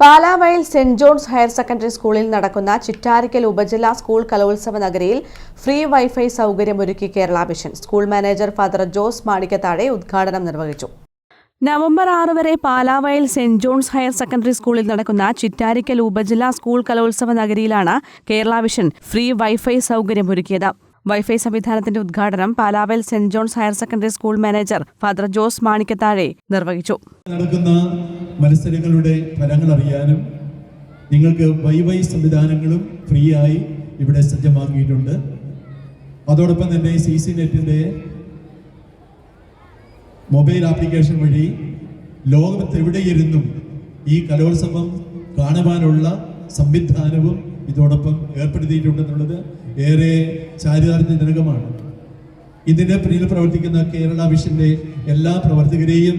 Palavayal Saint John's higher secondary സ്കൂളിൽ നടക്കുന്ന ചിറ്റാരിക്കൽ ഉപജില്ലാ സ്കൂൾ കലോത്സവ നഗരിയിൽ ഫ്രീ വൈഫൈ സൗകര്യം ഒരുക്കി Kerala mission. School manager father Jose Manikkathazhe ഉദ്ഘാടനം നിർവഹിച്ചു. നവംബർ ആറ് വരെ Palavayal Saint John's higher secondary സ്കൂളിൽ നടക്കുന്ന ചിറ്റാരിക്കൽ ഉപജില്ലാ സ്കൂൾ കലോത്സവ നഗരിയിലാണ് കേരള വിഷൻ ഫ്രീ വൈഫൈ സൗകര്യമൊരുക്കിയത് വൈഫൈ സംവിധാനത്തിന്റെ ഉദ്ഘാടനം Palavel Saint John's higher secondary school manager father Jose Manikkathazhe നിർവഹിച്ചു. നടക്കുന്ന മത്സരങ്ങളുടെ ഫലങ്ങൾ അറിയാനും നിങ്ങൾക്ക് വൈവൈ സംവിധാനങ്ങളും ഫ്രീ ആയി ഇവിടെ സജ്ജമാക്കിയിട്ടുണ്ട്. അതോടൊപ്പം തന്നെ സി സി നെറ്റിന്റെ മൊബൈൽ ആപ്ലിക്കേഷൻ വഴി ലോകത്തെവിടെയിരുന്നും ഈ കലോത്സവം കാണുവാനുള്ള സംവിധാനവും ഇതോടൊപ്പം ഏർപ്പെടുത്തിയിട്ടുണ്ടെന്നുള്ളത് ഏറെ ചാരിതാർത്ഥ്യജനകമാണ് ഇതിന്റെ പിന്നിൽ പ്രവർത്തിക്കുന്ന കേരള മിഷന്റെ എല്ലാ പ്രവർത്തകരെയും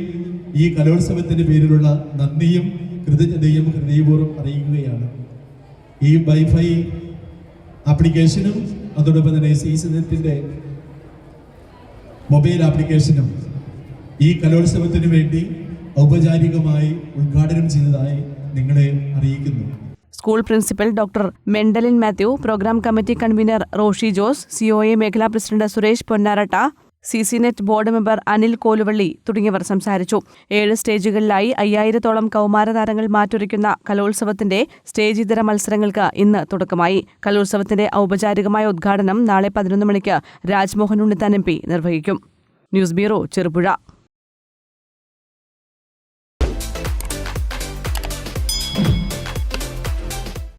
ഈ കലോത്സവത്തിന്റെ പേരിലുള്ള നന്ദിയും കൃതജ്ഞതയും ഹൃദയപൂർവം അറിയിക്കുകയാണ്. ഈ വൈഫൈ ആപ്ലിക്കേഷനും അതോടൊപ്പം തന്നെ സീസണത്തിന്റെ മൊബൈൽ ആപ്ലിക്കേഷനും ഈ കലോത്സവത്തിന് വേണ്ടി ഔപചാരികമായി ഉദ്ഘാടനം ചെയ്തതായി നിങ്ങളെ അറിയിക്കുന്നു. School principal doctor Mendalin Mathew program committee convener Roshi Jose COA മേഖലാ president Suresh Ponnaratta C C net board member Anil Koluvalli തുടങ്ങിയവർ സംസാരിച്ചു. ഏഴ് സ്റ്റേജുകളിലായി അയ്യായിരത്തോളം കൗമാരതാരങ്ങൾ മാറ്റുരയ്ക്കുന്ന കലോത്സവത്തിന്റെ സ്റ്റേജ് ഇതര മത്സരങ്ങൾക്ക് ഇന്ന് തുടക്കമായി. കലോത്സവത്തിന്റെ ഔപചാരികമായ ഉദ്ഘാടനം നാളെ പതിനൊന്ന് മണിക്ക് രാജ്മോഹൻ ഉണ്ണിത്താൻ എം നിർവഹിക്കും. News bureau Cherupuzha.